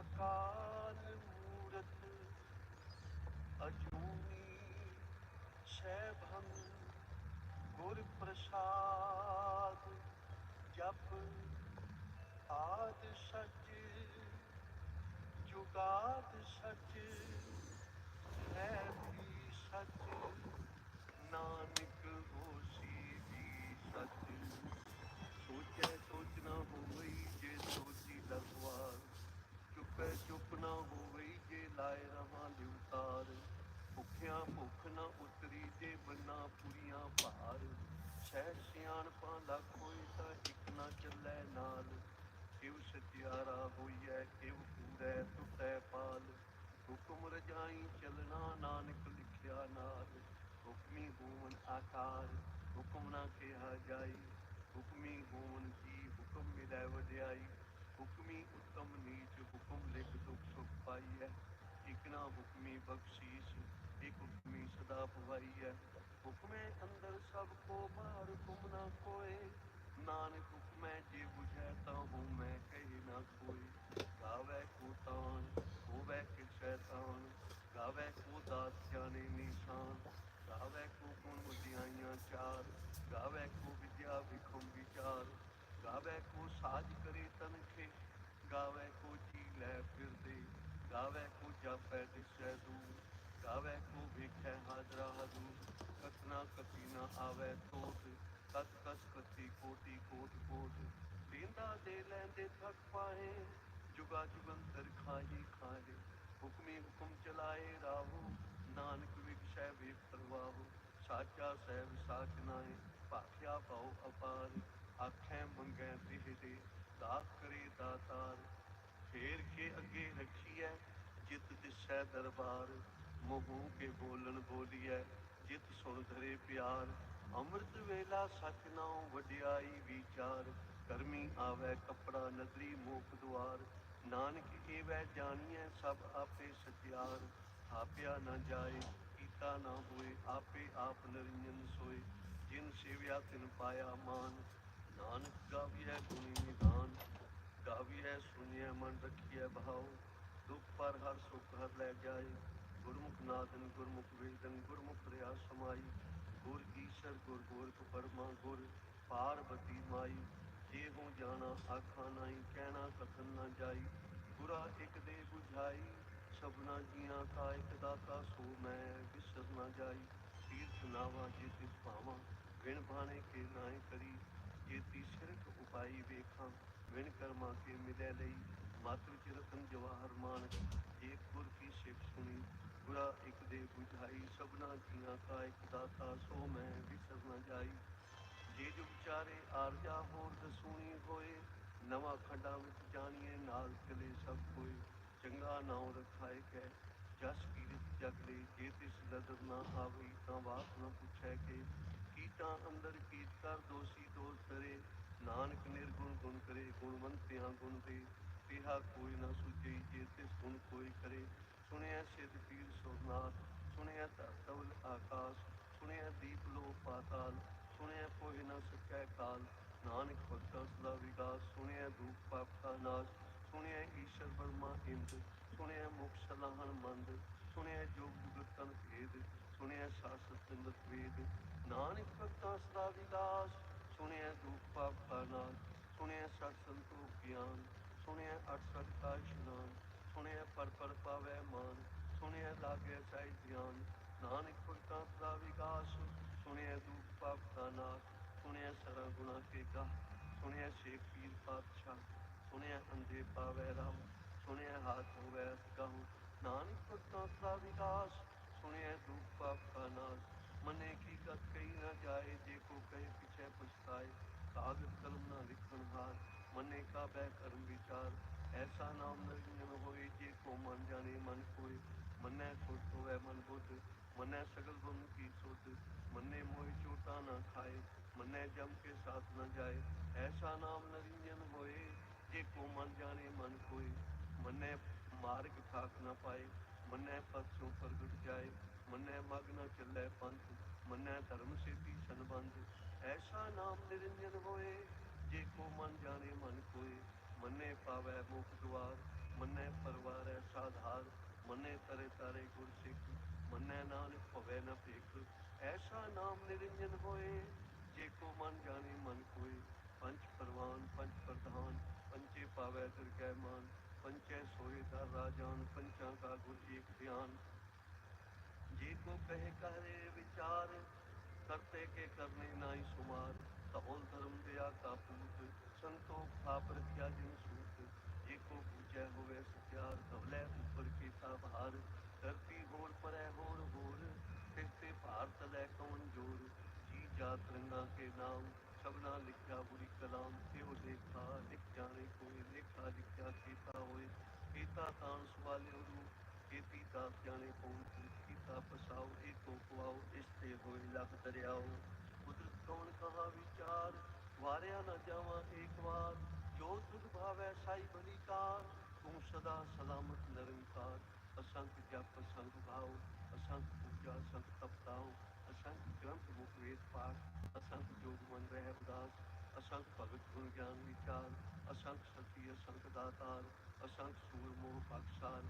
اکال مورت اجونی اجر گر پرشاد جب آد جگاد جچ ہے بھی سچ نانک ਭੁੱਖਿਆ ਭੁੱਖ ਨਾ ਉਤਰੀ ਜੇ ਬੰਨਾ ਪੂਰੀਆਂ ਭਾਰ ਸ਼ਹਿਰ ਸਿਆਣਪਾਂ ਦਾ ਕੋਈ ਤਾਂ ਇੱਕ ਨਾ ਚੱਲੇ ਨਾਲ ਕਿਉ ਸਤਿਆਰਾ ਹੋਈਐ ਕਿਉ ਪੂਰੇ ਤੁਟੈ ਪਾਲ ਹੁਕਮ ਰਜਾਈ ਚਲਣਾ ਨਾਨਕ ਲਿਖਿਆ ਨਾਲ ਹੁਕਮੀ ਹੋਵਨ ਆਕਾਰ ਹੁਕਮ ਨਾ ਕਿਹਾ ਜਾਈ ਹੁਕਮੀ ਹੋਵਨ ਜੀ ਹੁਕਮ ਮਿਲੈ ਵਧਾਈ ਹੁਕਮੀ ਉਤਮ ਨੀਚ ਹੁਕਮ ਲਿਖ ਦੁਖ ਸੁਖ ਪਾਈਐ ਇਕਨਾ ਹੁਕਮੀ ਬਖਸ਼ੀਸ਼ صدا پوائی اندر سب کو باہر نہ کوئے نانک جی بجھتا ہوں میں سدا نہ کوئی گاوے کو تان چار شیطان گاوے کو داس گا گاوے کو چار گاوے گاوے کو کو ساج کرے تن گاوے کو جی لے پھر دے گاوے کو جا پی سہ دور گاوے وی حاضرہ حضور کتنا کتی کتی نہ آوے کت کت کوٹی کوٹ کوٹ لیندہ دے لیندے تھک پائے جگا جگندر کھائی کھائے حکمی حکم چلائے راہو نانک بے پرواہو ساچا ساکنائے پاکیا پاؤ اپار منگیں دہرے داخ کرے داتار پھیر کے اگے رکھی ہے جت اگ دربار مو کے بولن بولیے جیت سن در پیار امرت ویلا سچ نو وڈیائی بھی چار کرمی آپڑا ندری موک دانک سب آپ ستار تھاپیا نہ جائے پیتا نہ ہوئے آپ آپ نرجن سوئے جن سیویا تین پایا مان نانک گاوی گنیان گا سونی من رکھیے بہ در ہر سکھ ہر لے جائے گرمکھ نادن گرمکھ ویدن گرمکھ ریا سمائی گر گر گر گورکھ ریاست مائی جے ہوں جانا نائی کہنا نہ نہ جائی جائی ایک ایک دے بجھائی سبنا جیاں کا داتا سو میں تیرتھ ناوا گر گرک کے نائیں کری جیتی سرک اپائی ویکھاں ون کرما کے ملے لئی ماتر چرتن جواہر مانک ایک گر کی سیخ سنی ਗੁਰਾ ਇੱਕ ਦੇ ਬੁਝਾਈ ਸਭਨਾ ਕੀਆਂ ਕਾ ਇੱਕ ਦਾਤਾ ਸੋ ਮੈਂ ਵਿਸਰ ਨਾ ਜਾਈ ਜੇ ਜੋ ਵਿਚਾਰੇ ਆਰਜਾ ਹੋਰ ਦਸੂਣੀ ਹੋਏ ਨਵਾਂ ਖੰਡਾ ਵਿੱਚ ਜਾਣੀਏ ਨਾਲ ਚਲੇ ਸਭ ਕੋਈ ਚੰਗਾ ਨਾਮ ਰਖਾਏ ਕੈ ਜਸ ਕੀਰਤ ਜਗ ਲਈ ਜੇ ਤਿਸ ਨਦਰ ਨਾ ਆਵਈ ਤਾਂ ਬਾਤ ਨਾ ਪੁੱਛੈ ਕੀ ਤਾਂ ਅੰਦਰ ਕੀਟ ਕਰ ਦੋਸੀ ਦੋਸ ਕਰੇ ਨਾਨਕ ਨਿਰਗੁਣ ਗੁਣ ਕਰੇ ਗੁਣਵੰਤਿਆਂ ਗੁਣ ਦੇ ਤਿਹਾ ਕੋਈ ਨਾ ਸੁਝੇ ਜੇ ਤਿਸ ਗੁਣ ਕੋਈ ਕਰੇ سنیا سد پیر سورن سنیا تر آکاش سنیا دیپ لو پاتال سنیا کوئی نہ سکے کال نانک وکاس سنیا بکت پاپ کا ناش سنیا سنیا سنیا سنیا ایشر برما مند جوگ بھید ناسر جو ستندے نانک بکت سدا وکاس سنیا دھوپ پاپ کا ناش سنیا سات سنتو گیان سنیا اٹھ سٹ کا اسنان سنیا پر پر پاوے من کی جائے جی کوم نہ لکھن ہار من کام بچار ایسا نام نو جی کو من جانے من کو منہ خو من بھ منہ سگل بھون کی سوت منہ موہ چوتا نہ کھائے منہ جم کے ساتھ نہ جائے ایسا نام نرنجن ہوئے جے کو من جانے من کو منہ مارک تھاک نہ پائے منہ پت سو پر گٹ جائے منہ مگ نہ چلے پنتھ منہ دھرم سے بھی سنبند ایسا نام نرنجن ہوئے جی کو من جانے من کو منہ پاوہ موکھ دوار منہ پروارہ سا دھار من تر تارے گر سکھ من پو نام ہوئے من کو پنچ پروانچ پر کرنے نئی سمار ترم دیا کا ਸਭ ਹਾਰ ਧਰਤੀ ਹੋਰ ਪਰੈ ਹੋਰ ਹੋਰ ਸਿਰ ਤੇ ਭਾਰਤ ਲੈ ਕੌਣ ਜੋਰ ਜੀ ਜਾ ਤਿਰੰਗਾ ਕੇ ਨਾਮ ਸਭਨਾ ਲਿਖਿਆ ਬੁਰੀ ਕਲਾਮ ਤੇ ਉਹ ਦੇਖਾ ਲਿਖ ਜਾਣੇ ਕੋਈ ਲਿਖਾ ਲਿਖਿਆ ਕੀਤਾ ਹੋਏ ਕੀਤਾ ਤਾਂ ਸੁਵਾਲੇ ਨੂੰ ਕੀਤੀ ਤਾਂ ਜਾਣੇ ਕੌਣ ਕੀਤਾ ਪਸਾਉ ਇਹ ਤੋਂ ਪਵਾਉ ਇਸ ਤੇ ਹੋਏ ਲੱਖ ਦਰਿਆਉ ਕੁਦਰਤ ਕੌਣ ਕਹਾ ਵਿਚਾਰ ਵਾਰਿਆ ਨਾ ਜਾਵਾਂ ਇੱਕ ਵਾਰ ਜੋ ਤੁਧ ਭਾਵੇ ਸਾਈ ਬਲੀ ਕਾਰ تدا سلامت نرمکار اصن جاپ سنگ بھاؤ اصا سن تفتاؤ جنک موت پار اصل جو من رحداس اصن پگت گنج ویچار اصل سکی سنگ دار مو پاکسار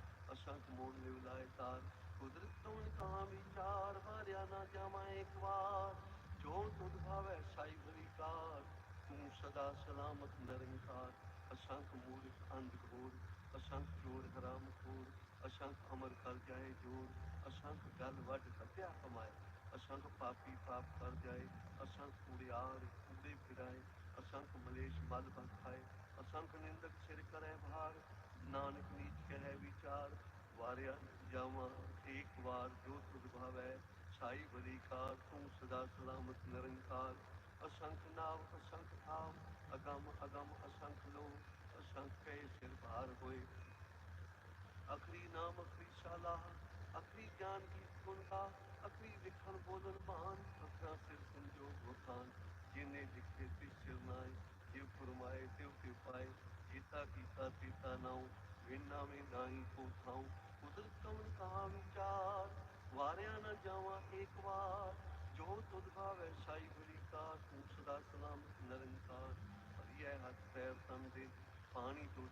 اثن جوڑ رام کور اشنکھ امر کر جائے جوڑ اثنکھ گل وڈ کتیا کمائے اثنکھ پاپی پاپ کر جائے اصن پورے آر پوڑے پھرائے اثنکھ ملےش بل بھگائے اثنکھ نِندک سر کرے بھار نانک نیچ کہہ وار واریا جاوا ایک بار جوت خد باو سائی بری کار تم سدا سلامت نرم کار اثنکھ نا اشنکھا اگم اگم اثنکھ لو شنکھے سر سر بھار ہوئے اخری اخری اخری اخری نام شالہ جان کی کنگا لکھن بولن اخرا جنہیں لکھے جانا جو تد بھاوے شائی بری کا سلام نرنکار ہری ہے ہاتھ پیر تن دے پانی تو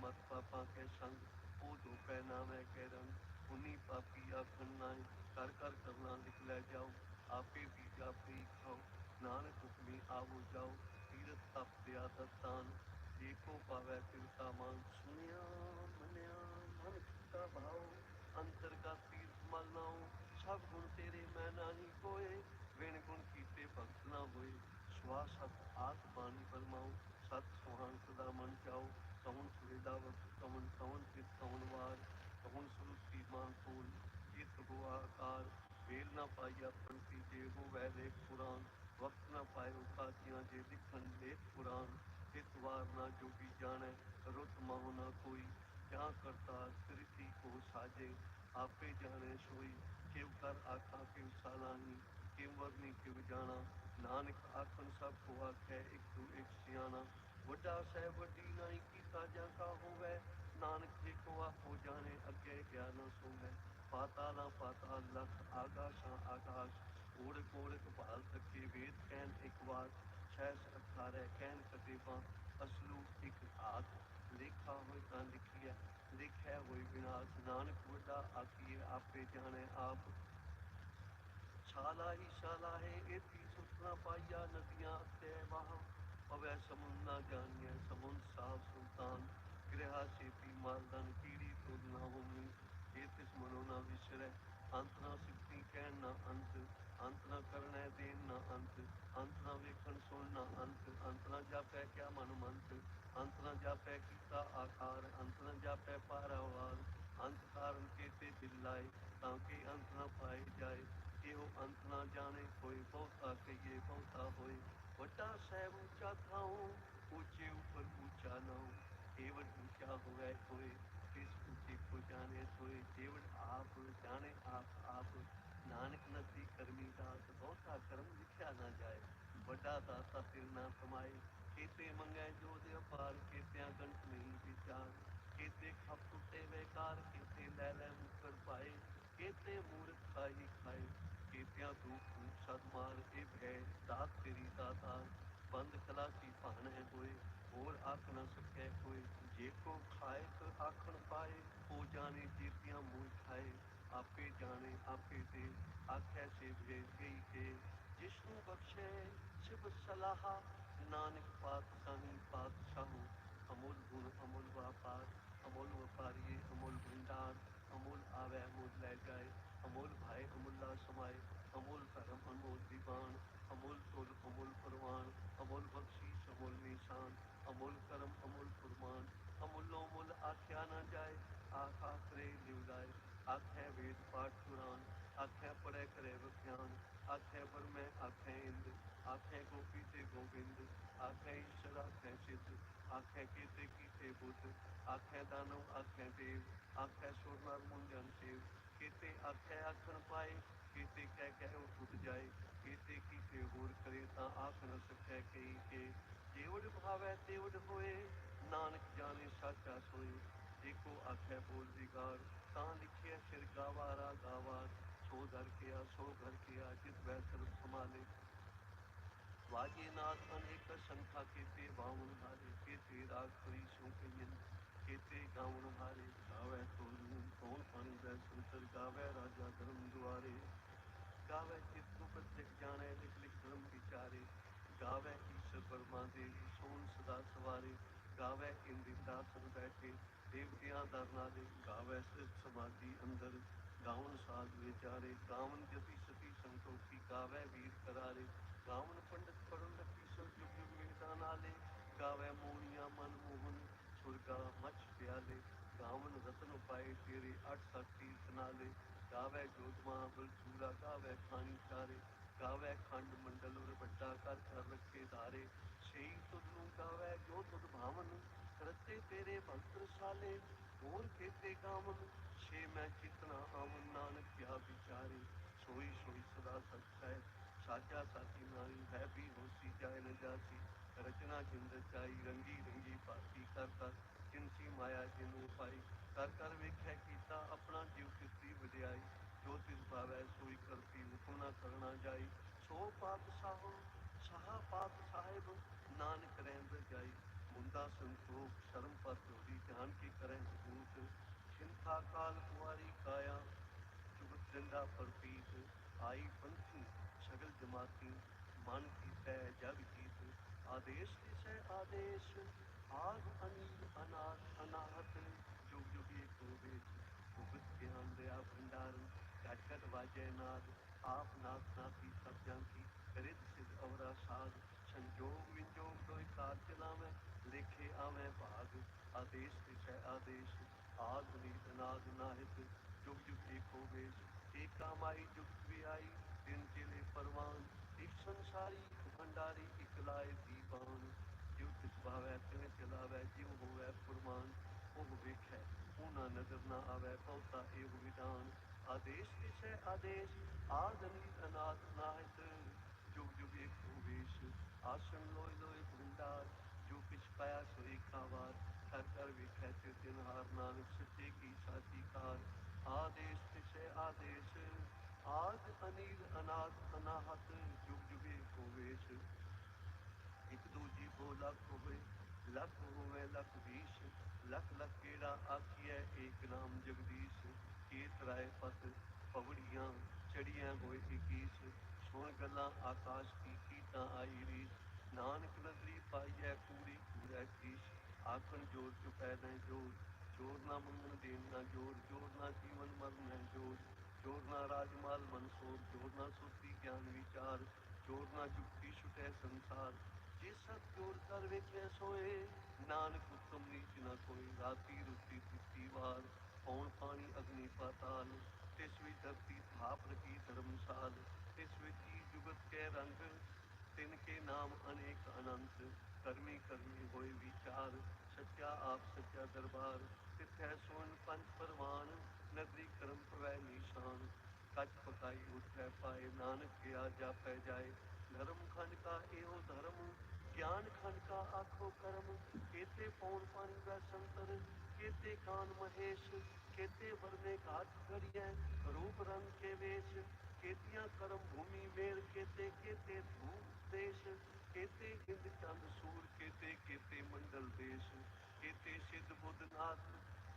مت پاپا کریں آؤ تیرتا مانگ سنیا بنیا بھا کا تیر ملنا وا ست آت پانی پرما ست سوان سا وقت وار کن آ پائی وقت نہ پائے اوا دیا جے دکھن لےکھ پورا نہ جانے روت ما نہ کوئی کیا کرتا کو ساجے آپ جانے سوئی کہ آخا کیو جانا نانک آتے بسلو ایک آد لکھا ہوئے لکھا لکھے ہوئے نانک وکیے آپ جانے آپ ਨਾ ਪਾਈਆ ਨਦੀਆਂ ਤੇ ਵਾਹ ਪਵੈ ਸਮੁੰਦ ਜਾਣੀਏ ਜਾਣੀਐ ਸਮੁੰਦ ਸਾਹ ਸੁਲਤਾਨ ਗ੍ਰਹਾ ਸੇਤੀ ਮਾਰਦਨ ਕੀੜੀ ਤੋਂ ਨਾ ਹੋਵੇ ਜੇ ਤਿਸ ਮਨੋਂ ਨਾ ਵਿਸਰੈ ਅੰਤ ਨਾ ਸਿੱਖੀ ਕਹਿਣ ਨਾ ਅੰਤ ਅੰਤ ਨਾ ਕਰਨੈ ਦੇਨ ਨਾ ਅੰਤ ਅੰਤ ਨਾ ਵੇਖਣ ਸੁਣ ਨਾ ਅੰਤ ਅੰਤ ਨਾ ਜਾਪੈ ਕਿਆ ਮਨ ਮੰਤ ਅੰਤ ਨਾ ਜਾਪੈ ਕੀਤਾ ਆਕਾਰ ਅੰਤ ਨਾ ਜਾਪੈ ਪਾਰਾਵਾਰ ਅੰਤ ਕਾਰਨ ਦਿਲ ਲਾਏ ਤਾਂ ਕਿ ਅੰਤ ਨਾ ਪਾਏ ਜਾਏ جانے بہت ندی کرم لکھا نہ جائے وڈا دا سر نہ کمائے منگے جو داریا کنکھ نہیں بےکار لے لائے مور کھائی کھائے ری داتا بند سکے سک جے کو مو آپ آپ گئی شب بخش نانک پاتی پات سہو امول گر امول واپار امول وپاری امول بنڈار امول امول لے جائے امول بھائے امول لا سمائے امول تل امول قربان امول بخشیش امول نشان امول کرم امول قربان امول امول آخیا نہ جائے آخ آخرے کرے دیو لائے آخ وید پاٹ قرآن آخ پڑے کرے وکھان آخر آخ اند آخ گوپی تے گوبند آخر آخ سک بدھ آخ دانو آخ دیو آخ سور نام من جن سیو کہ آخ آکھن پائے کہہ اٹھ جائے ਕਿਸੇ ਕਿਸੇ ਹੋਰ ਕਰੇ ਤਾਂ ਆਪ ਨਾ ਸਕੈ ਕਈ ਕਿ ਜੇ ਉਡ ਭਾਵੈ ਤੇ ਉਡ ਹੋਏ ਨਾਨਕ ਜਾਣੇ ਸੱਚਾ ਸੋਈ ਦੇਖੋ ਆਖੇ ਬੋਲ ਦੀ ਗਾਰ ਤਾਂ ਲਿਖਿਆ ਸਿਰ ਗਾਵਾਰਾ ਗਾਵਾ ਸੋ ਦਰ ਕਿਆ ਸੋ ਘਰ ਕਿਆ ਜਿਤ ਵੈ ਸਰ ਸਮਾਲੇ ਵਾਜੇ ਨਾਦ ਅਨੇਕ ਸੰਖਾ ਕੀਤੇ ਬਾਵਨ ਹਾਰੇ ਕੀਤੇ ਰਾਗ ਕੋਈ ਸੁਕੇ ਕੀਤੇ ਗਾਉਣ ਹਾਰੇ ਗਾਵੇ ਤੋਲੂ ਕੋਲ ਪੰਦ ਸੁਤਰ ਗਾਵੇ ਰਾਜਾ ਧਰਮ ਦੁਆਰੇ ਗਾਵੇ ਚਿਤ پر دیکھ جانے لکھ لکھ کرم کی چارے گاوے کی سبر ماندے ہی سون صدا سوارے گاوے ان دی تاثر بیٹھے دیوتیاں در نالے گاوے سر سمادی اندر گاون ساز بے چارے گاون جتی ستی سنتوں کی گاوے ویر کرارے گاون پندت پڑھن لکی سب جب جب میدان آلے گاوے موریاں من موہن سرگا مچ پیالے گاون رتن پائے تیرے اٹھ سکتی سنالے کام چور کا امن نانک کیا بے چار سوئی سوئی سدا سچ ساچا ساتھی ناری ہے بھی ہو سی جائے رجاسی رچنا چند چائی رنگی رنگی پتی کرایا جائی کر کر ویت اپنا جی جو باو سوئی کرتی کرنا جائی سو پا سا سہ پاپ ساحب نان کرائی مدا سنتو شرم پر جانکی کرند چنتھا کال کاری کائی پنچی شگل جما من کی تگ کیت آدیش آدیش آگ انات جگ جنڈار آد نو بیش ایک سنساری بھنڈاری اکلائے جیواو تلاو جیو ہو نظر نہار نانک سچے کی ساتھی کار آدیشے آدیش آد انت جگ جی بولا کبے ਲੱਖ ਹੋਵੇ ਲੱਖ ਵੀਸ਼ ਲੱਖ ਲੱਖ ਕਿਹੜਾ ਆਖੀਐ ਏਕ ਨਾਮ ਜਗਦੀਸ਼ ਕੀਤ ਰਾਏ ਪਤ ਪਵੜੀਆਂ ਚੜੀਆਂ ਹੋਏ ਸੀ ਕੀਸ ਸੁਣ ਗੱਲਾਂ ਆਕਾਸ਼ ਕੀ ਕੀਤਾ ਆਈ ਰੀ ਨਾਨਕ ਨਦਰੀ ਪਾਈਐ ਪੂਰੀ ਪੂਰਾ ਕੀਸ਼ ਆਖਣ ਜੋਰ ਚੁਪੈ ਨੇ ਜੋਰ ਜੋਰ ਨਾ ਮੰਗਣ ਦੇਣ ਨਾ ਜੋਰ ਜੋਰ ਨਾ ਜੀਵਨ ਮਰਨ ਹੈ ਜੋਰ ਜੋਰ ਨਾ ਰਾਜਮਾਲ ਮਨਸੂਰ ਜੋਰ ਨਾ ਸੁਤੀ ਗਿਆਨ ਵਿਚਾਰ ਜੋਰ ਨਾ ਜੁਕਤੀ ਛੁਟੈ ਸੰਸਾਰ جسور نانک نیچ نہ چار سچا آپ سچا دربار تن پروان نگری کرم پروہ نیشان کچ پکائی اٹھ پہ پائے نانک کیا جا پائے دھرم کھنڈ کا یہ دھرم گیان خن کا آخو کرم کھی پون پانی کا سنتر کان مہیش کریں روپ رنگ کے ویش کےتیاں کرم بھومی دھوپ دیش تنگ سور کے منڈل دیس کے ساتھ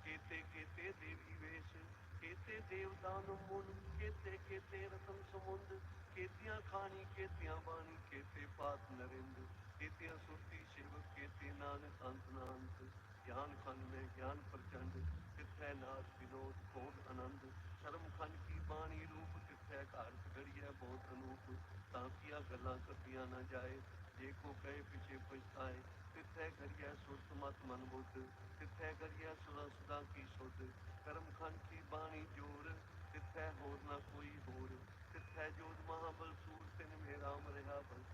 دیوی ویش کے دیو دان من کے رتم سمند کےتیاں کھانی کےتیا بانی کے پات نریند سورتی شنت نیان پرچنڈ بوند کرم خن کی کردیا نہ جائے جی کوے پیچھے پچھائے تیتھے گڑیا سورت مت من بوتھ تیت گڑیا سورا سدا کی سو کرم خن کی بانی جور تی ہوئی ہود مہا بل سور تن رام رہا بل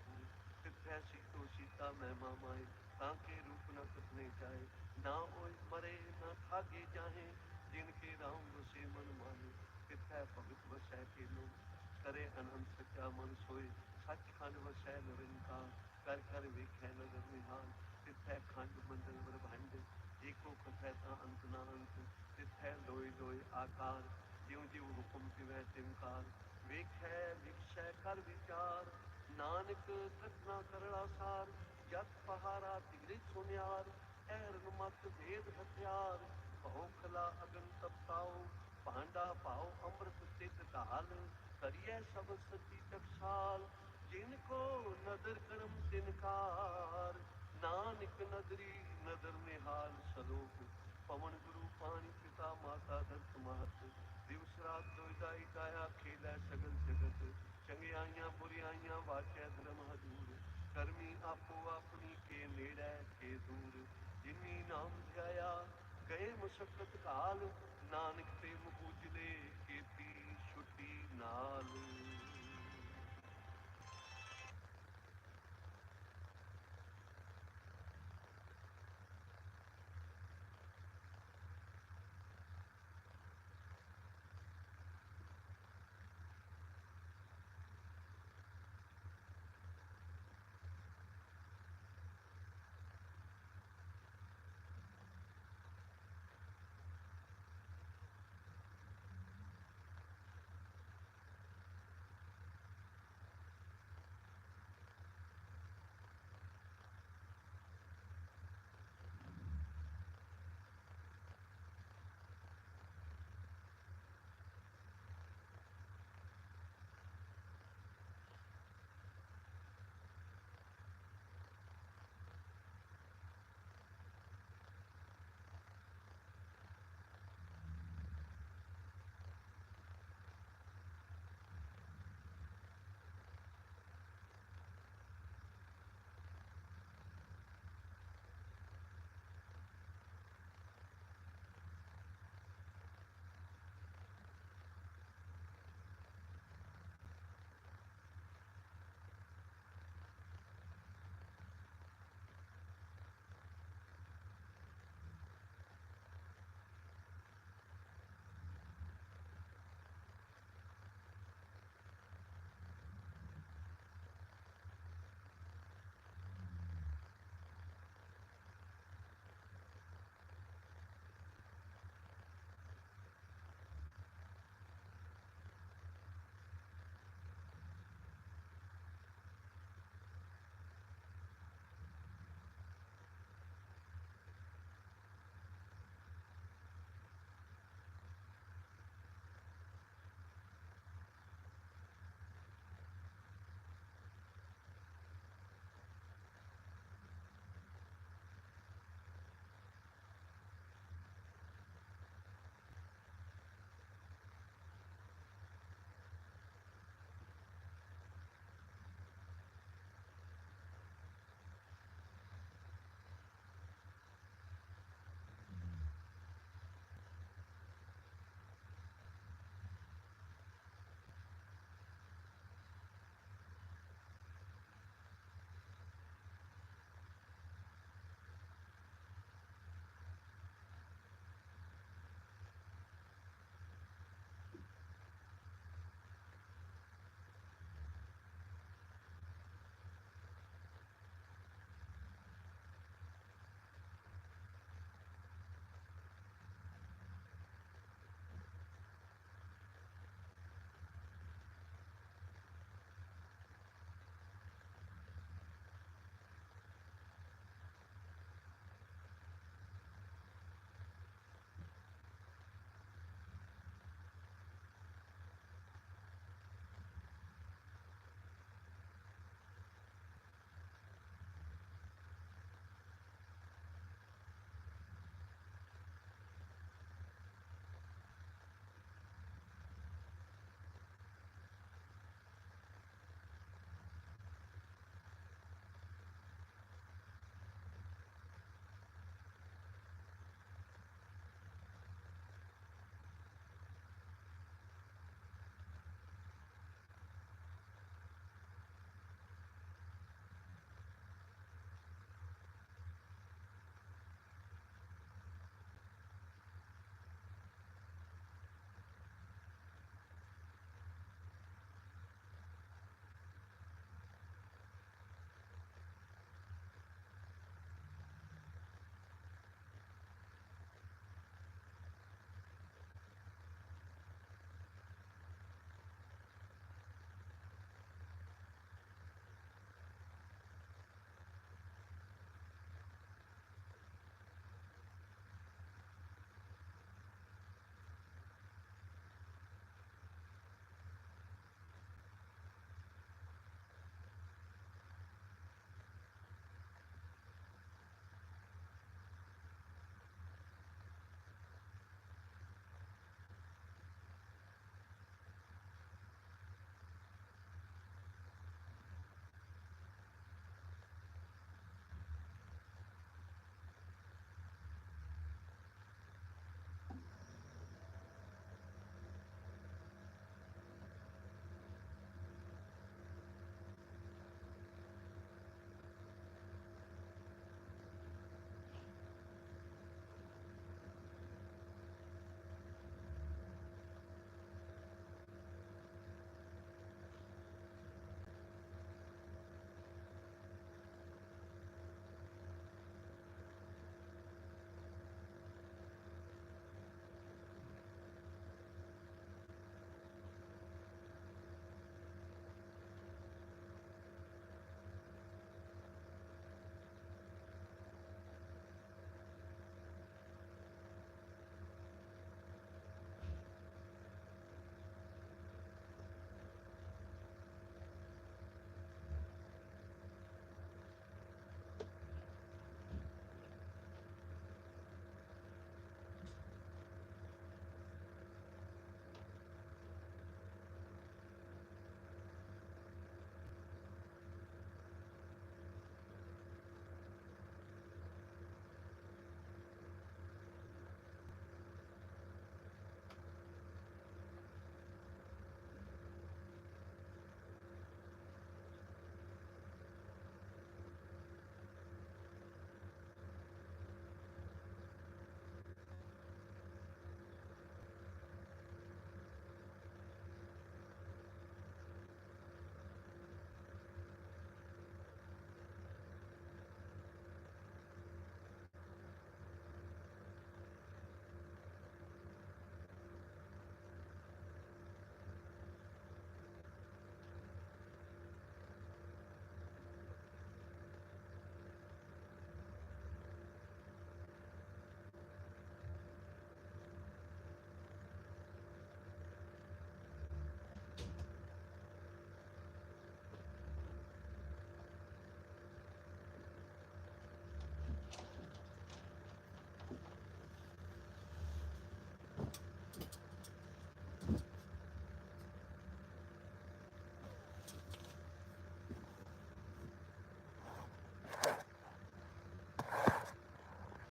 ہے تاکہ روپ نہ نہ نہ نہ کتنے جائے اوئے مرے کھاگے جائیں جن کے کے من من مانے لوگ کرے سچا سوئے سچ کر کر ایکو تا انت انت لوئے لوئے آکار جیوں جیو حکم پار وکشے کر بچار نانک تک نہ کرڑا سار نانک ندری ندر پون گرو پانی پتا ماتا دت مہت دوس رات دوائی سگنگ چنگیائی بری آئی واچ در مہد کرمی آپ اپنی کے لیڑ کے دور جمنی نام جایا گئے مشقت کال نانک سے محجدے کے تی چھٹی نال